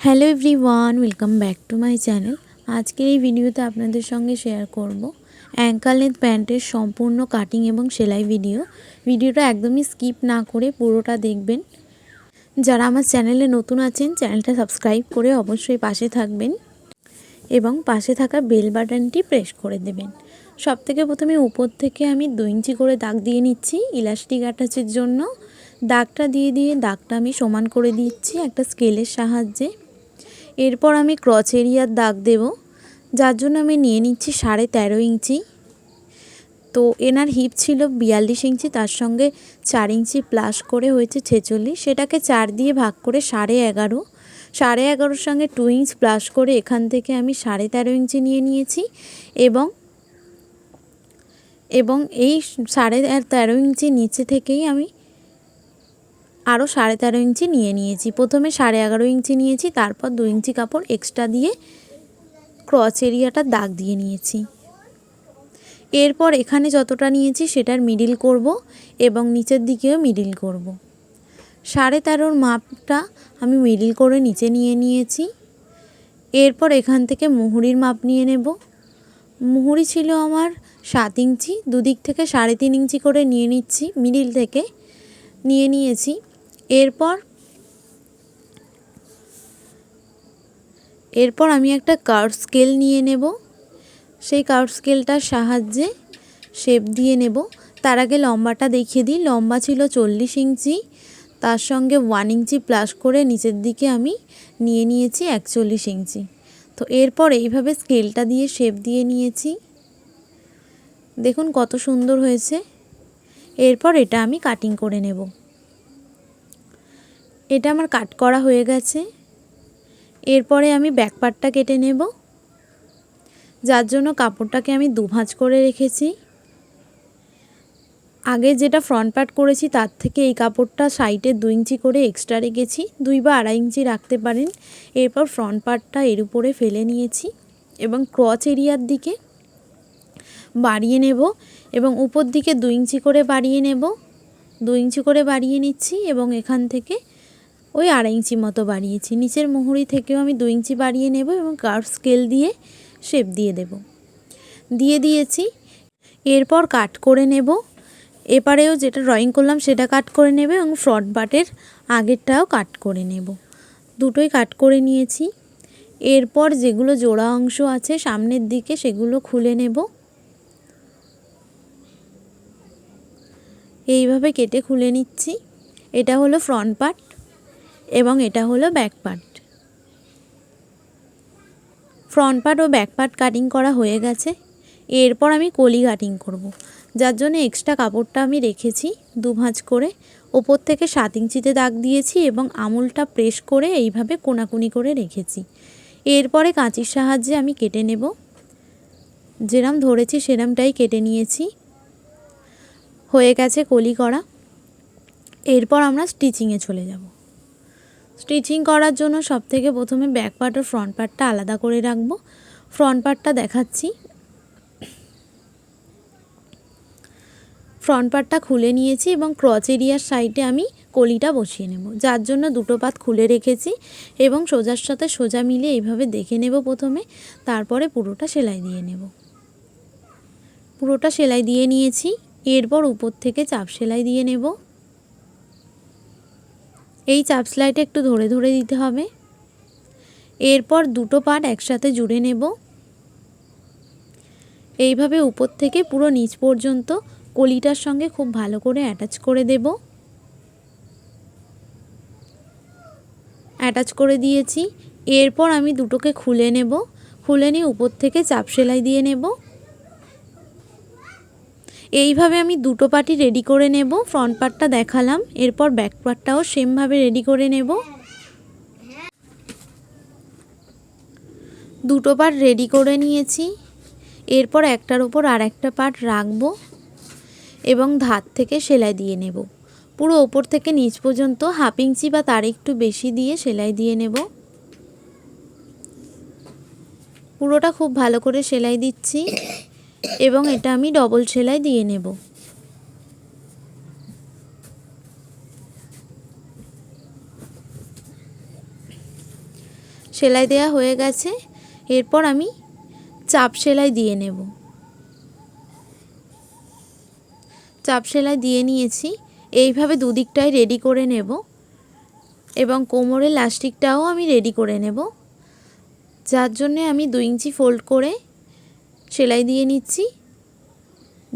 Hello everyone, welcome back to my channel. আজকের এই ভিডিওতে আপনাদের সঙ্গে শেয়ার করব অ্যাঙ্কাল লেন্থ প্যান্টের সম্পূর্ণ কাটিং এবং সেলাই ভিডিও। ভিডিওটা একদমই স্কিপ না করে পুরোটা দেখবেন। যারা আমার চ্যানেলে নতুন আছেন, চ্যানেলটা সাবস্ক্রাইব করে অবশ্যই পাশে থাকবেন এবং পাশে থাকা বেল বাটনটি প্রেস করে দেবেন। সব থেকে প্রথমে উপর থেকে আমি দু ইঞ্চি করে দাগ দিয়ে নিচ্ছি ইলাস্টিক অ্যাটাচের জন্য। দাগটা দিয়ে দিয়ে দাগটা আমি সমান করে দিচ্ছি একটা স্কেলের সাহায্যে। এরপর আমি ক্রচ এরিয়ার দাগ দেব, যার জন্য আমি নিয়ে নিচ্ছি সাড়ে তেরো ইঞ্চি। তো এনার হিপ ছিল বিয়াল্লিশ ইঞ্চি, তার সঙ্গে চার ইঞ্চি প্লাস করে হয়েছে ছেচল্লিশ। সেটাকে চার দিয়ে ভাগ করে সাড়ে এগারো। সাড়ে এগারোর সঙ্গে টু ইঞ্চ প্লাস করে এখান থেকে আমি সাড়ে তেরো ইঞ্চি নিয়ে নিয়েছি এবং এবং এই সাড়ে তেরো ইঞ্চি নিচে থেকেই আমি আরও সাড়ে তেরো ইঞ্চি নিয়ে নিয়েছি। প্রথমে সাড়ে এগারো ইঞ্চি নিয়েছি, তারপর দু ইঞ্চি কাপড় এক্সট্রা দিয়ে ক্রচ এরিয়াটা দাগ দিয়ে নিয়েছি। এরপর এখানে যতটা নিয়েছি সেটার মিডিল করব এবং নিচের দিকেও মিডিল করব। সাড়ে তেরোর মাপটা আমি মিডিল করে নিচে নিয়ে নিয়েছি। এরপর এখান থেকে মুহুরির মাপ নিয়ে নেব। মুহুরি ছিল আমার সাত ইঞ্চি, দুদিক থেকে সাড়ে তিন ইঞ্চি করে নিয়ে নিচ্ছি মিডিল থেকে নিয়ে নিয়েছি। এরপর এরপর আমি একটা কার্ভ স্কেল নিয়ে নেব। সেই কার্ভ স্কেলটার সাহায্যে শেপ দিয়ে নেব। তার আগে লম্বাটা দেখিয়ে দিই। লম্বা ছিল চল্লিশ ইঞ্চি। তার সঙ্গে ওয়ান ইঞ্চি প্লাস করে নিচের দিকে আমি নিয়ে নিয়েছি একচল্লিশ ইঞ্চি। তো এরপর এইভাবে স্কেলটা দিয়ে শেপ দিয়ে নিয়েছি। দেখুন কত সুন্দর হয়েছে। এরপর এটা আমি কাটিং করে নেব। এটা আমার কাট করা হয়ে গেছে। এরপরে আমি ব্যাক পার্টটা কেটে নেব। যার জন্য কাপড়টাকে আমি দুভাঁজ করে রেখেছি। আগে যেটা ফ্রন্ট পার্ট করেছি, তার থেকে এই কাপড়টা সাইডে দু ইঞ্চি করে এক্সট্রা রেখেছি। দুই বা আড়াই ইঞ্চি রাখতে পারেন। এরপর ফ্রন্ট পার্টটা এর উপরে ফেলে নিয়েছি এবং ক্রচ এরিয়ার দিকে বাড়িয়ে নেব এবং উপর দিকে দু ইঞ্চি করে বাড়িয়ে নেব। দু ইঞ্চি করে বাড়িয়ে নিচ্ছি এবং এখান থেকে ওই আড়াই ইঞ্চি মতো বাড়িয়েছি নিচের মুহুরি থেকেও আমি দু ইঞ্চি বাড়িয়ে নেব এবং কার্ভ স্কেল দিয়ে শেপ দিয়ে দেব। দিয়ে দিয়েছি। এরপর কাট করে নেব। এপারেও যেটা ড্রয়িং করলাম সেটা কাট করে নেবে এবং ফ্রন্ট পার্টের আগেরটাও কাট করে নেব। দুটোই কাট করে নিয়েছি। এরপর যেগুলো জোড়া অংশ আছে সামনের দিকে সেগুলো খুলে নেব। এইভাবে কেটে খুলে নিচ্ছি। এটা হলো ফ্রন্ট পার্ট এবং এটা হলো ব্যাক পার্ট ফ্রন্ট পার্ট ও ব্যাক পার্ট কাটিং করা হয়ে গেছে। এরপর আমি কলি কাটিং করব। যার জন্য এক্সট্রা কাপড়টা আমি রেখেছি দু ভাঁজ করে। ওপর থেকে সাত ইঞ্চিতে দাগ দিয়েছি এবং আমুলটা প্রেস করে এইভাবে কোনাকুনি করে রেখেছি। এরপরে কাঁচির সাহায্যে আমি কেটে নেব। যেরাম ধরেছি সেরামটাই কেটে নিয়েছি। হয়ে গেছে কলি করা। এরপর আমরা স্টিচিংয়ে চলে যাব। স্টিচিং করার জন্য সব থেকে প্রথমে ব্যাক পার্ট আর ফ্রন্ট পার্টটা আলাদা করে রাখব। ফ্রন্ট পার্টটা দেখাচ্ছি। ফ্রন্ট পার্টটা খুলে নিয়েছি এবং ক্রচ এরিয়ার সাইডে আমি কলিটা বসিয়ে নেব। যার জন্য দুটো পাত খুলে রেখেছি এবং সোজার সাথে সোজা মিলে এইভাবে দেখে নেব প্রথমে। তারপরে পুরোটা সেলাই দিয়ে নেব। পুরোটা সেলাই দিয়ে নিয়েছি। এরপর উপর থেকে চাপ সেলাই দিয়ে নেব। এই চাপ সেলাইটা একটু ধরে ধরে দিতে হবে। এরপর দুটো পার্ট একসাথে জুড়ে নেব। এইভাবে উপর থেকে পুরো নিচ পর্যন্ত কলিটার সঙ্গে খুব ভালো করে অ্যাটাচ করে দেব। অ্যাটাচ করে দিয়েছি। এরপর আমি দুটোকে খুলে নেব। খুলে নিয়ে উপর থেকে চাপ সেলাই দিয়ে নেব। এইভাবে আমি দুটো পার্টি রেডি করে নেব ফ্রন্ট পার্টটা দেখালাম, এরপর ব্যাক পার্টটাও সেমভাবে রেডি করে নেব। দুটো পার্ট রেডি করে নিয়েছি, এরপর একটার ওপর আর একটা পার্ট রাখব এবং ধার থেকে সেলাই দিয়ে নেব। পুরো ওপর থেকে নিচ পর্যন্ত হাফ ইঞ্চি বা তার একটু বেশি দিয়ে সেলাই দিয়ে নেব। পুরোটা খুব ভালো করে সেলাই দিচ্ছি। এবং এটা আমি ডবল সেলাই দিয়ে নেব। সেলাই দেওয়া হয়ে গেছে। এরপর আমি চাপ সেলাই দিয়ে নেব। চাপ সেলাই দিয়ে নিয়েছি। এইভাবে দুদিকটাই রেডি করে নেব এবং কোমরের লাস্টিকটাও আমি রেডি করে নেব। যার জন্যে আমি দু ইঞ্চি ফোল্ড করে সেলাই দিয়ে নিচ্ছি।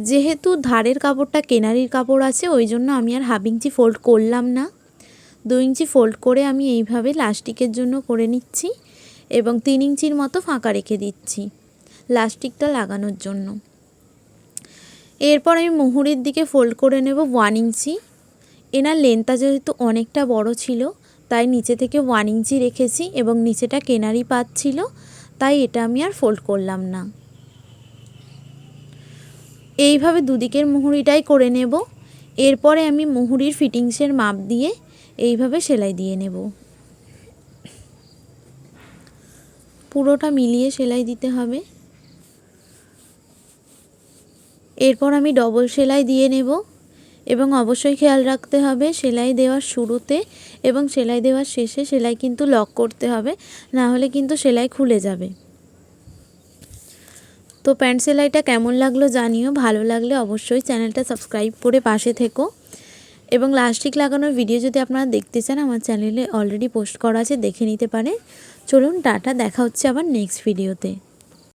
যেহেতু ধারের কাপড়টা কেনারির কাপড় আছে, ওই জন্য আমি আর হাফ ইঞ্চি ফোল্ড করলাম না। দু ইঞ্চি ফোল্ড করে আমি এইভাবে লাস্টিকের জন্য করে নিচ্ছি এবং তিন ইঞ্চির মতো ফাঁকা রেখে দিচ্ছি লাস্টিকটা লাগানোর জন্য। এরপর আমি মুহুরির দিকে ফোল্ড করে নেব ওয়ান ইঞ্চি। এনার লেন্থটা যেহেতু অনেকটা বড় ছিল, তাই নিচে থেকে ওয়ান ইঞ্চি রেখেছি এবং নিচেটা কেনারি পাচ্ছিল তাই এটা আমি আর ফোল্ড করলাম না। এইভাবে দুদিকের মুহুরিটাই করে নেব। এরপরে আমি মুহুরির ফিটিংসের মাপ দিয়ে এইভাবে সেলাই দিয়ে নেব। পুরোটা মিলিয়ে সেলাই দিতে হবে। এরপর আমি ডবল সেলাই দিয়ে নেব এবং অবশ্যই খেয়াল রাখতে হবে সেলাই দেওয়ার শুরুতে এবং সেলাই দেওয়ার শেষে সেলাই কিন্তু লক করতে হবে, না হলে কিন্তু সেলাই খুলে যাবে। তো প্যান্ট সেলাইটা কেমন লাগল জানিও, ভালো লাগলে অবশ্যই চ্যানেলটা সাবস্ক্রাইব করে পাশে থেকো। এবং লাস্টিক লাগানোর ভিডিও যদি আপনারা দেখতে চান, আমার চ্যানেলে অলরেডি পোস্ট করা আছে, দেখে নিতে পারে চলুন টাটা, দেখা হচ্ছে আবার নেক্সট ভিডিওতে